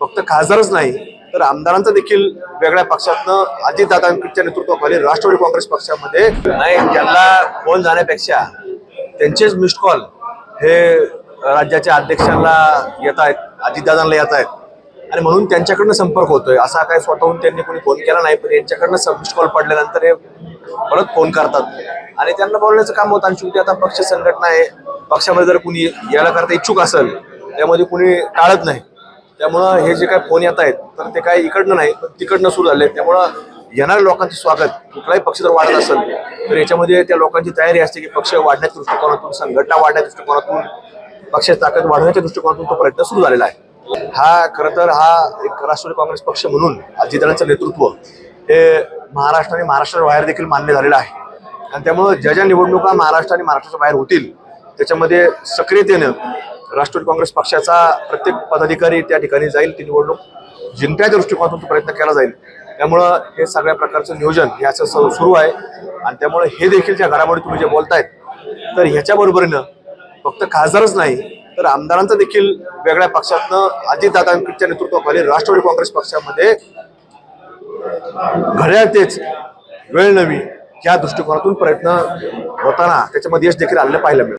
फक्त खासदारच नाही तर आमदारांचा देखील वेगळ्या पक्षातनं अजितदादांच्या नेतृत्वाखाली राष्ट्रवादी काँग्रेस पक्षामध्ये नाही त्यांना फोन जाण्यापेक्षा त्यांचेच मिस्ड कॉल हे राज्याच्या अध्यक्षांना येत आहेत अजितदादांना येत आहेत. आणि म्हणून त्यांच्याकडनं संपर्क होतोय. असा काय स्वतःहून त्यांनी कोणी फोन केला नाही पण यांच्याकडनं मिस्ड कॉल पडल्यानंतर हे परत फोन करतात. आणि त्यांना बोलण्याचं काम होतं आणि शेवटी आता पक्ष संघटना आहे. पक्षामध्ये जर कुणी यायला करता इच्छुक असेल त्यामध्ये कुणी टाळत नाही. त्यामुळं हे जे काय फोन येत आहेत तर ते काय इकडनं नाही पण तिकडनं सुरू झाले. त्यामुळं येणाऱ्या लोकांचे स्वागत कुठलाही पक्ष जर वाढत असेल तर याच्यामध्ये त्या लोकांची तयारी असते की पक्ष वाढण्याच्या दृष्टिकोनातून संघटना वाढण्याच्या दृष्टिकोनातून पक्षाची ताकद वाढवण्याच्या दृष्टिकोनातून तो प्रयत्न सुरू झालेला आहे. हा खरं तर हा एक राष्ट्रवादी काँग्रेस पक्ष म्हणून अजितदारांचं नेतृत्व हे महाराष्ट्र आणि महाराष्ट्राच्या बाहेर देखील मान्य झालेलं आहे. आणि त्यामुळं ज्या ज्या निवडणुका महाराष्ट्र आणि महाराष्ट्राच्या बाहेर होतील त्याच्यामध्ये सक्रियतेनं राष्ट्रवादी काँग्रेस पक्षाचा प्रत्येक पदाधिकारी त्या ठिकाणी जाईल ती निवडणूक जिंकण्याच्या दृष्टिकोनातून प्रयत्न केला जाईल. त्यामुळं हे सगळ्या प्रकारचं नियोजन हे असं सुरू आहे. आणि त्यामुळे हे देखील ज्या घडामोडी तुम्ही जे बोलतायत तर ह्याच्या बरोबरीनं फक्त खासदारच नाही तर आमदारांचं देखील वेगळ्या पक्षातनं अजितदादांच्या नेतृत्वाखाली राष्ट्रवादी काँग्रेस पक्षामध्ये घड्याळ तेच वेळ नवी या दृष्टिकोनातून प्रयत्न होताना त्याच्यामध्ये यश देखील आलेलं पाहायला मिळतं.